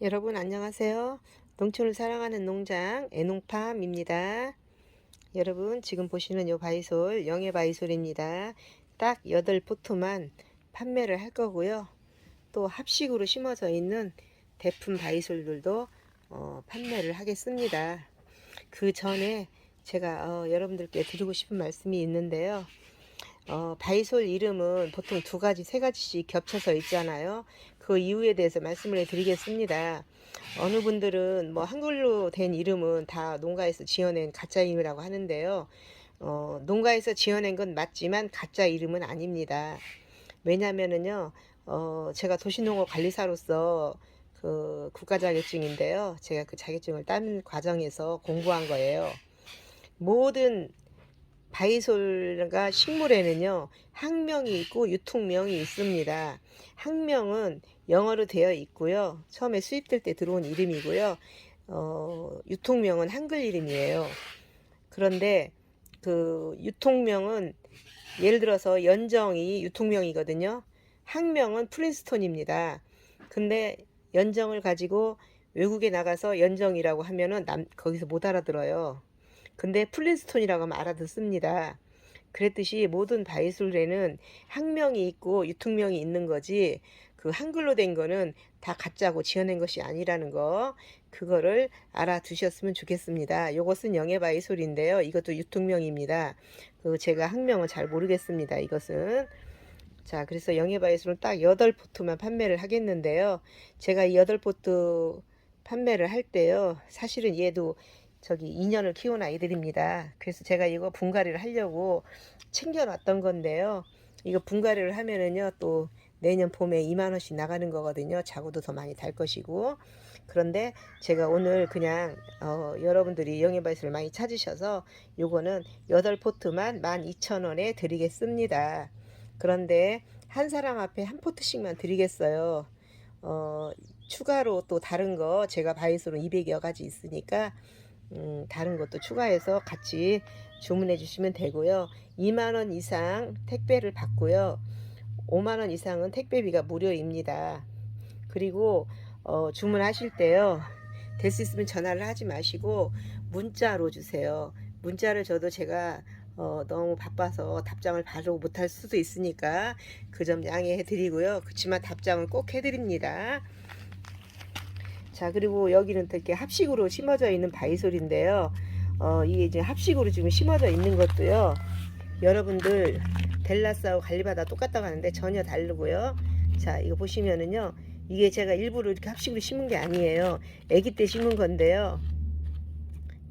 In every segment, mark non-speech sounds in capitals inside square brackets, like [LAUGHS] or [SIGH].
여러분 안녕하세요. 농촌을 사랑하는 농장 애농팜입니다. 여러분 지금 보시는 요 바이솔 영해 바이솔입니다. 딱 8포트만 판매를 할 거고요. 또 합식으로 심어져 있는 대품 바이솔들도 어, 판매를 하겠습니다. 그 전에 제가 어, 여러분들께 드리고 싶은 말씀이 있는데요. 어, 바이솔 이름은 보통 두 가지, 세 가지씩 겹쳐서 있잖아요. 그 이유에 대해서 말씀을 드리겠습니다. 어느 분들은 뭐 한글로 된 이름은 다 농가에서 지어낸 가짜 이름이라고 하는데요. 어, 농가에서 지어낸 건 맞지만 가짜 이름은 아닙니다. 왜냐면은요, 어, 제가 도시농업 관리사로서 그 국가 자격증인데요. 제가 그 자격증을 따는 과정에서 공부한 거예요. 모든 바이솔과 식물에는요 학명이 있고 유통명이 있습니다. 학명은 영어로 되어 있고요. 처음에 수입될 때 들어온 이름이고요. 어, 유통명은 한글 이름이에요. 그런데 그 유통명은 예를 들어서 연정이 유통명이거든요. 학명은 프린스톤입니다. 근데 연정을 가지고 외국에 나가서 연정이라고 하면은 남, 거기서 못 알아들어요. 근데 플린스톤이라고 하면 알아듣습니다. 그랬듯이 모든 바이솔에는 학명이 있고 유통명이 있는 거지 그 한글로 된 거는 다 가짜고 지어낸 것이 아니라는 거 그거를 알아두셨으면 좋겠습니다. 이것은 영예 바이솔인데요. 이것도 유통명입니다. 그 제가 학명은 잘 모르겠습니다. 이것은 자 그래서 영예 바이솔은 딱 8포트만 판매를 하겠는데요. 제가 이 8포트 판매를 할 때요. 사실은 얘도 저기 2년을 키운 아이들입니다. 그래서 제가 이거 분갈이를 하려고 챙겨놨던 건데요. 이거 분갈이를 하면은요 또 내년 봄에 2만 원씩 나가는 거거든요. 자구도 더 많이 달 것이고 그런데 제가 오늘 그냥 어, 여러분들이 영예바이스를 많이 찾으셔서 요거는 8포트만 12,000원에 드리겠습니다. 그런데 한 사람 앞에 한 포트씩만 드리겠어요. 어, 추가로 또 다른 거 제가 바이스로 200여 가지 있으니까 음, 다른 것도 추가해서 같이 주문해 주시면 되고요. 2만원 이상 택배를 받고요. 5만원 이상은 택배비가 무료입니다. 그리고 어, 주문하실 때요. 될 수 있으면 전화를 하지 마시고 문자로 주세요. 문자를 줘도 제가 어, 너무 바빠서 답장을 바로 못할 수도 있으니까 그 점 양해해 드리고요. 그렇지만 답장은 꼭 해드립니다. 자 그리고 여기는 또 이렇게 합식으로 심어져 있는 바이솔인데요. 어 이게 이제 합식으로 지금 심어져 있는 것도요. 여러분들 델라스하고 갈리바다 똑같다고 하는데 전혀 다르고요. 자 이거 보시면은요. 이게 제가 일부러 이렇게 합식으로 심은 게 아니에요. 아기 때 심은 건데요.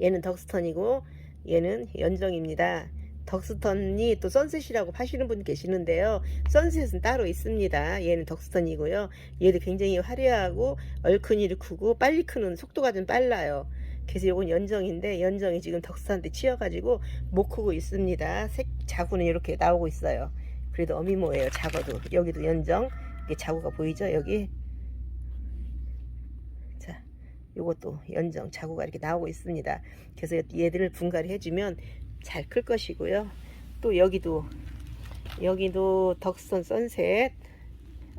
얘는 덕스턴이고 얘는 연정입니다 덕스턴이 또 선셋이라고 파시는 분 계시는데요. 선셋은 따로 있습니다. 얘는 덕스턴이고요. 얘도 굉장히 화려하고 얼큰이를 크고 빨리 크는 속도가 좀 빨라요. 그래서 이건 연정인데 연정이 지금 덕스턴한테 치여가지고 못 크고 있습니다. 색 자구는 이렇게 나오고 있어요. 그래도 어미모예요. 작어도 여기도 연정 이게 자구가 보이죠? 여기 자 요것도 연정 자구가 이렇게 나오고 있습니다. 그래서 얘들을 분갈이 해주면 잘 클 것이고요. 또 여기도 여기도 덕스턴 선셋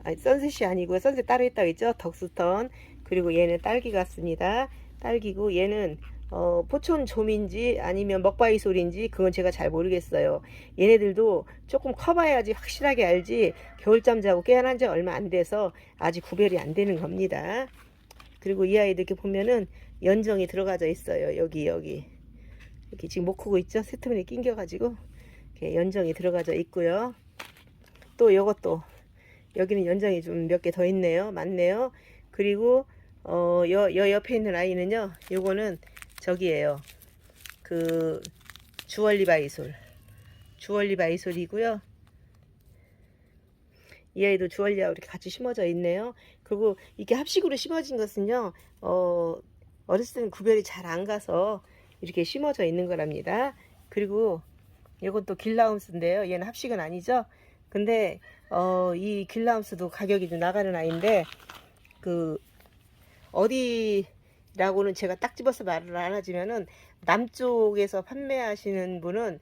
아니 선셋이 아니고 선셋 따로 있다고 했죠. 덕스턴 그리고 얘는 딸기 같습니다. 딸기고 얘는 어, 포촌 좀인지 아니면 먹바이 소리인지 그건 제가 잘 모르겠어요. 얘네들도 조금 커봐야지 확실하게 알지 겨울잠 자고 깨어난 지 얼마 안 돼서 아직 구별이 안 되는 겁니다. 그리고 이 아이들 이렇게 보면은 연정이 들어가져 있어요. 여기 여기 이렇게 지금 못 크고 있죠? 세트문에 낑겨가지고 이렇게 연정이 들어가져 있고요. 또 이것도 여기는 연정이 좀 몇 개 더 있네요. 많네요. 그리고 어, 여, 여 옆에 있는 아이는요. 요거는 저기에요. 그 주얼리 바이솔. 주얼리 바이솔이고요. 이 아이도 주얼리하고 이렇게 같이 심어져 있네요. 그리고 이게 합식으로 심어진 것은요. 어, 어렸을 때는 구별이 잘 안 가서 이렇게 심어져 있는 거랍니다. 그리고 이것도 길라움스인데요. 얘는 합식은 아니죠. 근데 어, 이 길라움스도 가격이 좀 나가는 아이인데 그 어디라고는 제가 딱 집어서 말을 안 하지만은 남쪽에서 판매하시는 분은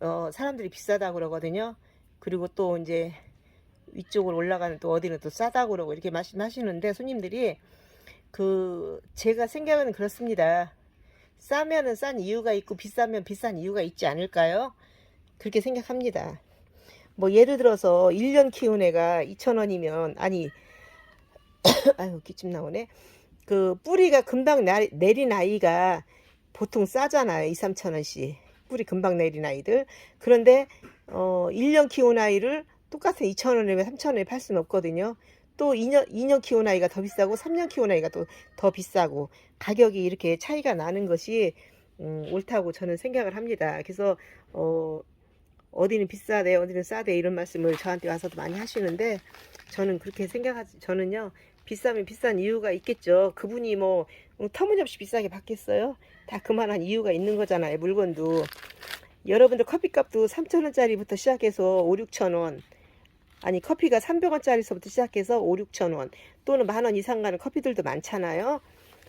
어, 사람들이 비싸다고 그러거든요. 그리고 또 이제 위쪽으로 올라가는 또 어디는 또 싸다고 그러고 이렇게 말씀하시는데 손님들이 그 제가 생각은 그렇습니다. 싸면은 싼 이유가 있고 비싸면 비싼 이유가 있지 않을까요? 그렇게 생각합니다. 뭐 예를 들어서 1년 키운 애가 2,000원이면 아니 [COUGHS] 아유 기침 나오네. 그 뿌리가 금방 나, 내린 아이가 보통 싸잖아요. 2, 3천 원씩. 뿌리 금방 내린 아이들. 그런데 어 1년 키운 아이를 똑같은 2천 원에 3천 원에 팔 수는 없거든요. 또 2년 2년 키운 아이가 더 비싸고 3년 키운 아이가 또 더 비싸고 가격이 이렇게 차이가 나는 것이 음, 옳다고 저는 생각을 합니다. 그래서 어 어디는 비싸대 어디는 싸대 이런 말씀을 저한테 와서도 많이 하시는데 저는 그렇게 생각하지 저는요 비싸면 비싼 이유가 있겠죠. 그분이 뭐 터무니없이 비싸게 받겠어요? 다 그만한 이유가 있는 거잖아요 물건도. 여러분들 커피값도 3천 원짜리부터 시작해서 5, 6천 원 아니 커피가 300원짜리서부터 시작해서 5, 6천원 또는 만 원 이상 가는 커피들도 많잖아요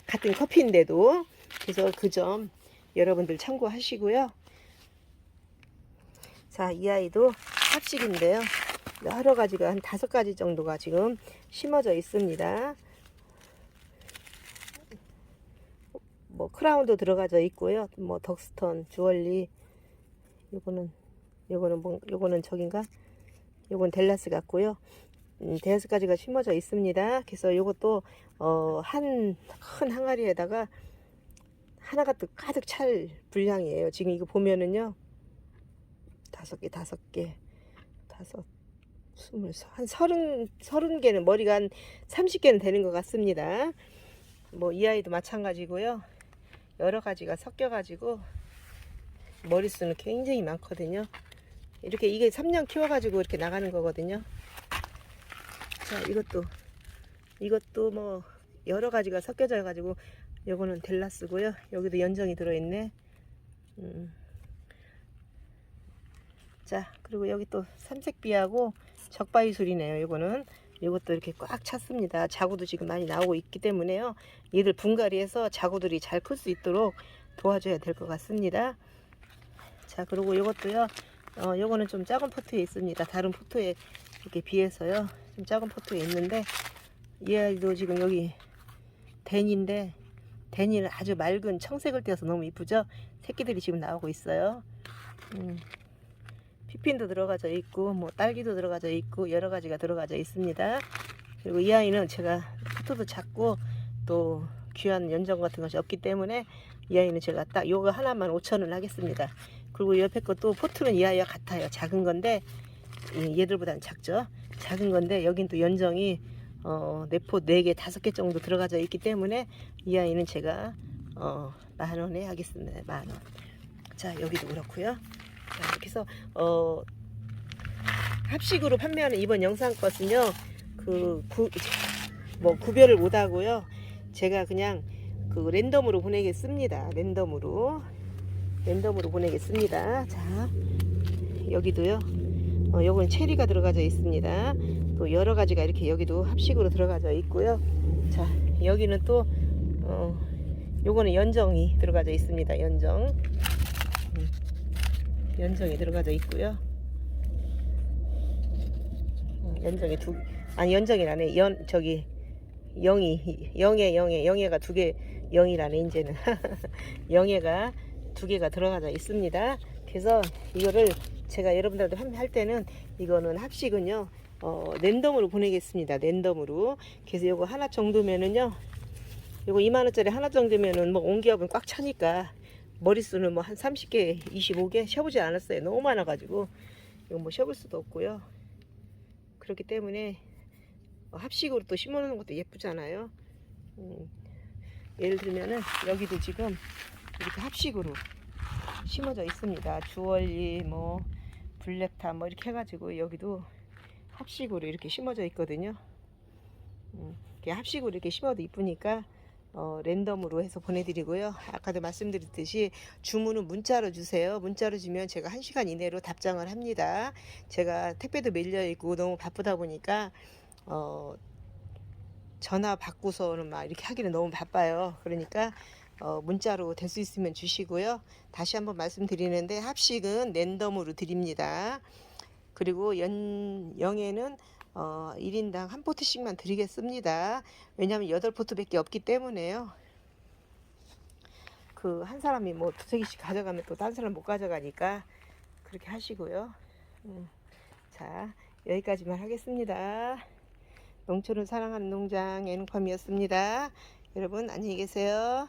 같은 커피인데도 그래서 그 점 여러분들 참고하시고요 자, 이 아이도 합식인데요. 여러 가지가 한 다섯 가지 정도가 지금 심어져 있습니다. 뭐 크라운도 들어가져 있고요. 뭐 덕스턴, 주얼리, 요거는 요거는 뭐 요거는 저긴가? 요건 델라스 같고요. 음, 대여섯 가지가 심어져 있습니다. 그래서 요것도 어, 한 큰 항아리에다가 하나가 또 가득 찰 분량이에요. 지금 이거 보면은요. 다섯 개, 다섯 개, 다섯, 스물, 한 서른, 서른 개는 머리가 한 삼십 개는 되는 것 같습니다. 뭐 이 아이도 마찬가지고요. 여러 가지가 섞여가지고 머릿수는 굉장히 많거든요. 이렇게 이게 3년 키워가지고 이렇게 나가는 거거든요. 자, 이것도 이것도 뭐 여러 가지가 섞여져 가지고 요거는 델라스고요. 여기도 연정이 들어있네. 음. 자 그리고 여기 또 삼색비하고 적바이술이네요 요거는 요것도 이렇게 꽉 찼습니다 자구도 지금 많이 나오고 있기 때문에요 얘들 분갈이해서 자구들이 잘 클 수 있도록 도와줘야 될 것 같습니다 자 그리고 요것도요 어 요거는 좀 작은 포트에 있습니다 다른 포트에 이렇게 비해서요 좀 작은 포트에 있는데 이 아이도 지금 여기 댄인데 댄이는 아주 맑은 청색을 떼어서 너무 이쁘죠 새끼들이 지금 나오고 있어요 음. 피핀도 들어가져 있고 뭐 딸기도 들어가져 있고 여러 가지가 들어가져 있습니다. 그리고 이 아이는 제가 포트도 작고 또 귀한 연정 같은 것이 없기 때문에 이 아이는 제가 딱 요거 하나만 5천원 하겠습니다. 그리고 옆에 것도 포트는 이 아이와 같아요. 작은 건데 얘들보다는 작죠. 작은 건데 여긴 또 연정이 어, 네포 4개, 5개 정도 들어가져 있기 때문에 이 아이는 제가 어, 만 원에 하겠습니다. 만 원. 자, 여기도 그렇고요. 자, 이렇게 해서 어, 합식으로 판매하는 이번 영상 것은요. 그 구, 뭐 구별을 못 하고요. 제가 그냥 그 랜덤으로 보내겠습니다. 랜덤으로 랜덤으로 보내겠습니다. 자, 여기도요. 어, 요건 체리가 들어가져 있습니다. 또 여러 가지가 이렇게 여기도 합식으로 들어가져 있고요. 자, 여기는 또 어, 요거는 연정이 들어가져 있습니다. 연정. 연정이 들어가져 있고요. 음, 연정이 두 아니 연정이라네 연 저기 영이 영예 영예 영예가 두 개 영이라네 이제는 [LAUGHS] 영예가 두 개가 들어가져 있습니다. 그래서 이거를 제가 여러분들도 할 때는 이거는 합식은요 어, 랜덤으로 보내겠습니다. 랜덤으로 그래서 이거 하나 정도면은요 이거 2만원짜리 하나 정도면은 뭐 옹기업은 꽉 차니까 머릿수는 뭐 한 30개, 25개 쉬어보지 않았어요. 너무 많아가지고 이거 뭐 쉬어볼 수도 없고요. 그렇기 때문에 합식으로 또 심어놓는 것도 예쁘잖아요. 음, 예를 들면은 여기도 지금 이렇게 합식으로 심어져 있습니다. 주얼리, 뭐 블랙탑 뭐 이렇게 해가지고 여기도 합식으로 이렇게 심어져 있거든요. 음, 이렇게 합식으로 이렇게 심어도 이쁘니까 어, 랜덤으로 해서 보내드리고요. 아까도 말씀드렸듯이 주문은 문자로 주세요. 문자로 주면 제가 1시간 이내로 답장을 합니다. 제가 택배도 밀려 있고 너무 바쁘다 보니까 어, 전화 받고서는 막 이렇게 하기는 너무 바빠요. 그러니까 어, 문자로 될 수 있으면 주시고요. 다시 한번 말씀드리는데 합식은 랜덤으로 드립니다. 그리고 연 영에는 어, 1인당 한 포트씩만 드리겠습니다. 왜냐하면 8포트밖에 없기 때문에요. 그 한 사람이 뭐 두세 개씩 가져가면 또딴 사람 못 가져가니까 그렇게 하시고요. 음, 자, 여기까지만 하겠습니다. 농촌을 사랑하는 농장 애농팜이었습니다. 여러분 안녕히 계세요.